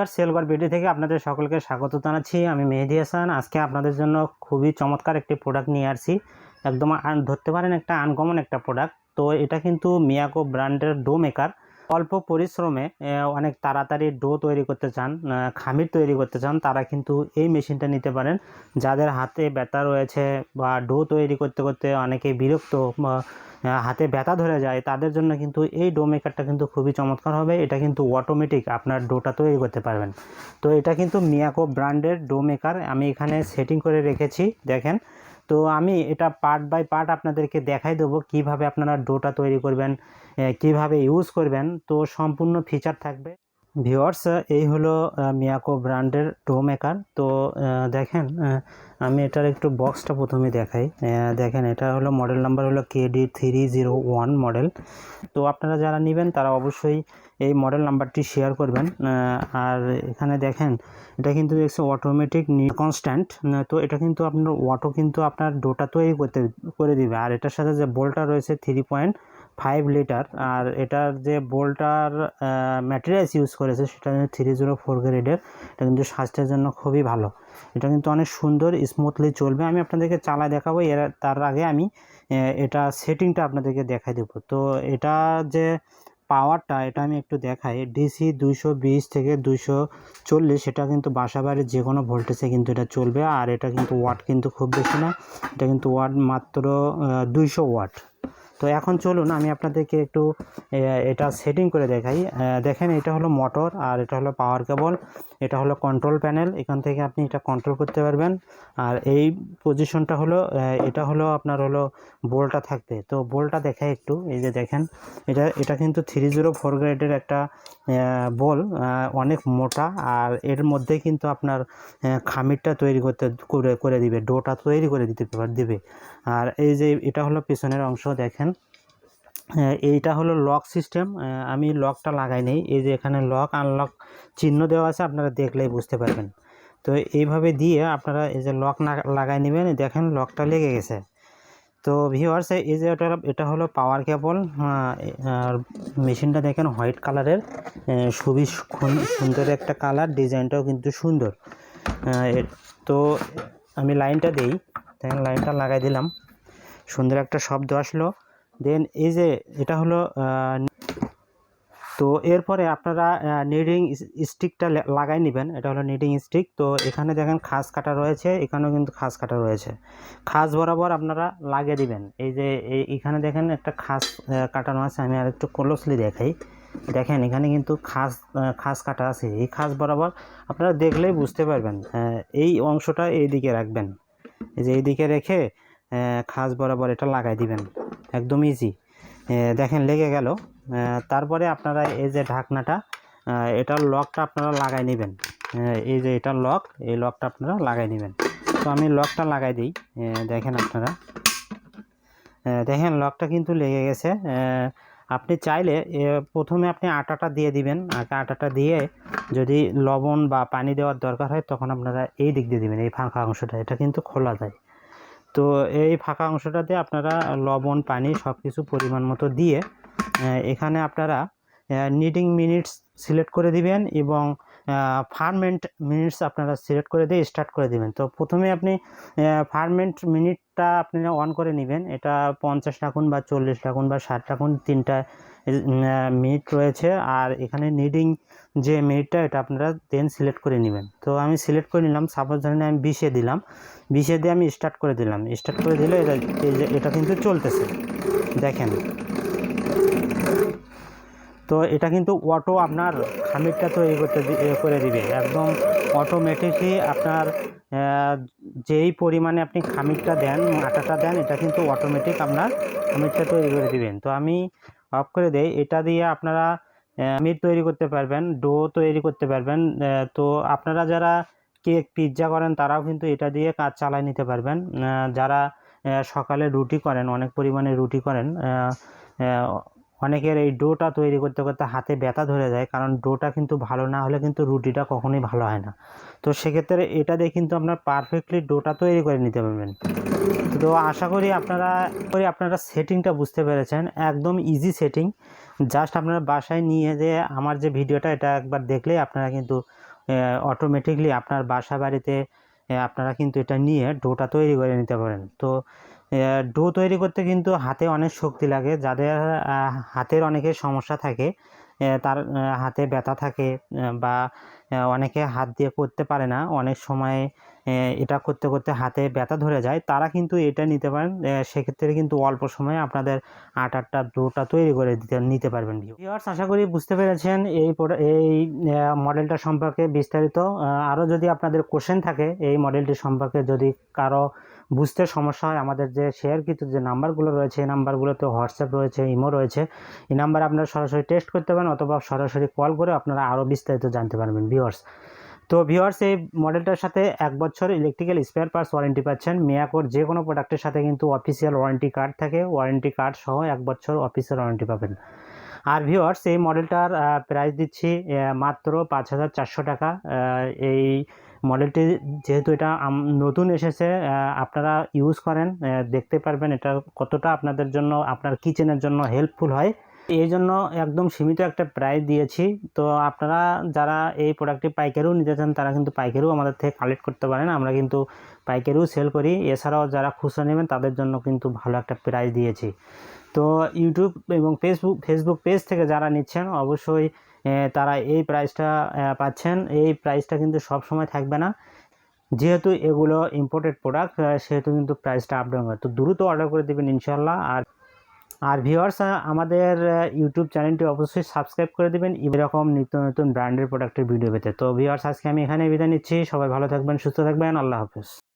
Viewer সেলগর BD থেকে আপনাদের সকলকে স্বাগত জানাচ্ছি। আমি মেহেদি হাসান। আজকে আপনাদের জন্য খুবই চমৎকার একটি প্রোডাক্ট নিয়ে আসছি। একদম ধরতে পারেন একটা আনকমন একটা প্রোডাক্ট তো এটা কিন্তু মিয়াকো ব্র্যান্ডের ডো মেকার অল্প পরিশ্রমে অনেক তাড়াতাড়ি ডো তৈরি করতে চান খামির তৈরি করতে চান, তারা কিন্তু এই মেশিনটা নিতে পারেন। যাদের হাতে ব্যথা রয়েছে বা ডো তৈরি করতে করতে অনেকে বিরক্ত হাতে ব্যথা ধরে যায়, তাদের জন্য কিন্তু এই ডো মেকারটা কিন্তু খুবই চমৎকার হবে। এটা কিন্তু অটোমেটিক আপনার ডোটা তৈরি করতে পারবেন। তো এটা কিন্তু মিয়াকো ব্র্যান্ডের ডো মেকার, আমি এখানে সেটিং করে রেখেছি, দেখেন। তো আমি এটা পার্ট বাই পার্ট আপনাদেরকে দেখাই দেবো কীভাবে আপনারা ডোটা তৈরি করবেন কীভাবে ইউজ করবেন। তো সম্পূর্ণ ফিচার থাকবে। ভিওয়ার্স এই হলো মিয়াকো ব্র্যান্ডের টো মেকার তো দেখেন আমি এটার একটু বক্সটা প্রথমে দেখাই। দেখেন, এটা হলো মডেল নাম্বার হলো KD three zero one model. তো, আপনারা যারা নেবেন, তারা অবশ্যই এই মডেল নাম্বারটি শেয়ার করবেন। আর এখানে দেখেন, এটা কিন্তু দেখছি অটোমেটিক কনস্ট্যান্ট তো, এটা কিন্তু আপনার অটো কিন্তু আপনার ডোটা তৈরি করতে, করে দিবে। আর এটার সাথে যে বোল্টটা রয়েছে থ্রি পয়েন্ট ফাইভ লিটার আর এটার যে বোল্টার ম্যাটেরিয়ালস ইউজ করেছে, সেটা কিন্তু থ্রি জিরো ফোর গ্রেডের এটা কিন্তু স্বাস্থ্যের জন্য খুবই ভালো। এটা কিন্তু অনেক সুন্দর স্মুথলি চলবে। আমি আপনাদেরকে চালায় দেখাবো। এর, তার আগে আমি এটা সেটিংটা আপনাদেরকে দেখাই দেবো। তো এটা যে পাওয়ারটা এটা আমি একটু দেখাই। ডিসি দুইশো বিশ থেকে দুইশো চল্লিশ সেটা কিন্তু বাসা বাড়ির যে কোনো ভোল্টেজে কিন্তু এটা চলবে। আর এটা কিন্তু ওয়াট কিন্তু খুব বেশি না। এটা কিন্তু ওয়াট মাত্র দুইশো ওয়াট তো এখন চলুন আমি আপনাদেরকে একটু এটা সেটিং করে দেখাই। দেখেন এটা হলো মোটর আর এটা হলো পাওয়ার কেবল এটা হলো কন্ট্রোল প্যানেল এখান থেকে আপনি এটা কন্ট্রোল করতে পারবেন। আর এই পজিশনটা হলো এটা হলো আপনার হলো বোলটা থাকবে। তো বোলটা দেখাই একটু, এই যে দেখেন, এটা এটা কিন্তু থ্রি জিরো ফোর গ্রেডের একটা বোল অনেক মোটা। আর এর মধ্যে কিন্তু আপনার খামিরটা তৈরি করতে, করে করে দিবে, ডোটা তৈরি করে দিতে, দিবে। আর এই যে এটা হলো পিছনের অংশ, দেখেন। এইটা হলো লক সিস্টেম আমি লকটা লাগাই নেই। এই যে এখানে লক আনলক চিহ্ন দেওয়া আছে, আপনারা দেখলেই বুঝতে পারবেন। তো এইভাবে দিয়ে আপনারা এই যে লক না, লাগাই নেবেন দেখেন লকটা লেগে গেছে। তো ভিওয়ার্স এই যে এটা এটা হলো পাওয়ার কেবল আর মেশিনটা দেখেন হোয়াইট কালারের খুবই সুন- সুন্দর একটা কালার ডিজাইনটাও কিন্তু সুন্দর। তো আমি লাইনটা দেই। দেখেন লাইনটা লাগাই দিলাম। সুন্দর একটা শব্দ আসলো। দেন এই যে এটা হলো তো এরপরে আপনারা নিডিং স্টিকটা লাগাই নেবেন। এটা হলো নিডিং স্টিক তো এখানে দেখেন খাস কাটা রয়েছে, এখানেও কিন্তু খাস কাটা রয়েছে। খাস বরাবর আপনারা লাগিয়ে দিবেন। এই যে এখানে দেখেন একটা খাস কাটানো আছে, আমি আর একটু ক্লোজলি দেখাই। দেখেন এখানে কিন্তু খাস খাস কাটা আছে। এই খাস বরাবর আপনারা দেখলেই বুঝতে পারবেন এই অংশটা এই দিকে রাখবেন। এই যে এই দিকে রেখে খাস বরাবর এটা লাগাই দিবেন। একদম ইজি দেখেন লেগে গেল। তারপরে আপনারা এই যে ঢাকনাটা এটার লকটা আপনারা লাগাই নেবেন। এই যে এটার লক, এই লকটা আপনারা লাগাই নেবেন। তো আমি লকটা লাগাই দিই। দেখেন আপনারা। দেখেন লকটা কিন্তু লেগে গেছে। আপনি চাইলে প্রথমে আপনি আটাটা দিয়ে দিবেন। আটাটা দিয়ে যদি লবণ বা পানি দেওয়ার দরকার হয়, তখন আপনারা এই দিক দিয়ে দিবেন, এই ফাঁকা অংশটা। এটা কিন্তু খোলা যায়। তো এই ফাঁকা অংশটাতে আপনারা লবণ, পানি সব কিছু পরিমাণ মতো দিয়ে এখানে আপনারা নিডিং মিনিটস সিলেক্ট করে দিবেন এবং ফার্মেন্ট মিনিটস আপনারা সিলেক্ট করে দিয়ে স্টার্ট করে দিবেন। তো প্রথমে আপনি ফার্মেন্ট মিনিটটা আপনি অন করে নেবেন। এটা পঞ্চাশ রাখুন বা চল্লিশ রাখুন বা ষাট রাখুন, তিনটা মিনিট রয়েছে। আর এখানে নিডিং যে মিনিটটা এটা আপনারা দেন সিলেক্ট করে নেবেন। তো আমি সিলেক্ট করে নিলাম সাপোজ ধরেন আমি বিশে দিলাম। বিশে দিয়ে আমি স্টার্ট করে দিলাম। স্টার্ট করে দিলে এটা এটা কিন্তু চলতেছে। দেখেন। তো এটা কিন্তু অটো আপনার খামিরটা তৈরি করতে করে দিবে। একদম অটোমেটিকই আপনার যেই পরিমাণে আপনি খামিরটা দেন, আটাটা দেন, এটা কিন্তু অটোমেটিক আপনার খামিরটা তৈরি করে দিবেন। তো আমি অফ করে দেই। এটা দিয়ে আপনারা খামির তৈরি করতে পারবেন, ডো তৈরি করতে পারবেন তো আপনারা যারা কেক, পিৎজা করেন, তারাও কিন্তু এটা দিয়ে কাজ চালায় নিতে পারবেন। যারা সকালে রুটি করেন, অনেক পরিমাণে রুটি করেন অনেকের এই ডোটা তৈরি করতে করতে হাতে ব্যথা ধরে যায়, কারণ ডোটা কিন্তু ভালো না হলে কিন্তু রুটিটা কখনোই ভালো হয় না। তো সেক্ষেত্রে এটা দিয়ে কিন্তু আপনার পারফেক্টলি ডোটা তৈরি করে নিতে পারবেন। তো আশা করি আপনারা করি আপনারা সেটিংটা বুঝতে পেরেছেন। একদম ইজি সেটিং জাস্ট আপনারা বাসায় নিয়ে যে আমার যে ভিডিওটা, এটা একবার দেখলেই আপনারা কিন্তু অটোমেটিকলি আপনার বাসা বাড়িতে আপনারা কিন্তু এটা নিয়ে ডোটা তৈরি করে নিতে পারেন। তো ডো তৈরি করতে কিন্তু হাতে অনেক শক্তি লাগে, যাদের হাতের অনেকের সমস্যা থাকে। তার হাতে ব্যথা থাকে বা অনেকে হাত দিয়ে করতে পারে না। অনেক সময় এটা করতে করতে হাতে ব্যথা ধরে যায়। তারা কিন্তু এটা নিতে পারেন সেক্ষেত্রে কিন্তু অল্প সময়ে আপনাদের আটারটা ডোটা তৈরি করে দিতে, নিতে পারবেন। ভিউয়ার্স, আশা করি বুঝতে পেরেছেন এই এই মডেলটা সম্পর্কে বিস্তারিত। আরও যদি আপনাদের কোশ্চেন থাকে, এই মডেলটি সম্পর্কে যদি কারও বুঝতে সমস্যা হয়। আমাদের যে শেয়ারকৃত যে নাম্বারগুলো রয়েছে, এই নাম্বারগুলোতে হোয়াটসঅ্যাপ রয়েছে ইমো রয়েছে। এই নাম্বারে আপনারা সরাসরি টেস্ট করতে পারেন অথবা সরাসরি কল করে আপনারা আরও বিস্তারিত জানতে পারবেন ভিউয়ার্স তো ভিউয়ার্স এই মডেলটার সাথে এক বছর ইলেকট্রিক্যাল স্পেয়ার পার্টস ওয়ারেন্টি পাচ্ছেন। মিয়াকোর যে কোনো প্রোডাক্টের সাথে কিন্তু অফিসিয়াল ওয়ারেন্টি কার্ড থাকে। ওয়ারেন্টি কার্ড সহ এক বছর অফিসিয়াল ওয়ারেন্টি পাবেন। আর ভিউয়ার্স এই মডেলটার প্রাইস দিচ্ছি মাত্র পাঁচ হাজার চারশো টাকা। এই মডেলটি যেহেতু এটা নতুন এসেছে আপনারা ইউজ করেন দেখতে পারবেন এটা কতটা আপনাদের জন্য, আপনার কিচেনের জন্য হেল্পফুল হয়। এই জন্য একদম সীমিত একটা প্রাইস দিয়েছি। তো আপনারা যারা এই প্রোডাক্টটি পাইকারিও নিতে চান, তারা কিন্তু পাইকারিও আমাদের থেকে কালেক্ট করতে পারেন। আমরা কিন্তু পাইকারিও সেল করি। এছাড়াও যারা খুচরা নেবেন, তাদের জন্য কিন্তু ভালো একটা প্রাইস দিয়েছি। তো ইউটিউব এবং ফেসবুক ফেসবুক পেজ থেকে যারা নিচ্ছেন, অবশ্যই তারা এই প্রাইসটা পাচ্ছেন। এই প্রাইসটা কিন্তু সব সময় থাকবে না। যেহেতু এগুলো ইম্পোর্টেড প্রোডাক্ট সেহেতু কিন্তু প্রাইসটা আপ ডাউন হয় তো দ্রুত অর্ডার করে দেবেন ইনশাল্লাহ আর আর ভিওয়ার্স আমাদের ইউটিউব চ্যানেলটি অবশ্যই সাবস্ক্রাইব করে দেবেন। এরকম নিত্য নতুন ব্র্যান্ডের প্রোডাক্টের ভিডিও পেতে। তো ভিওয়ার্স আজকে আমি এখানে বিদায় নিচ্ছি। সবাই ভালো থাকবেন, সুস্থ থাকবেন। আল্লাহ হাফেজ।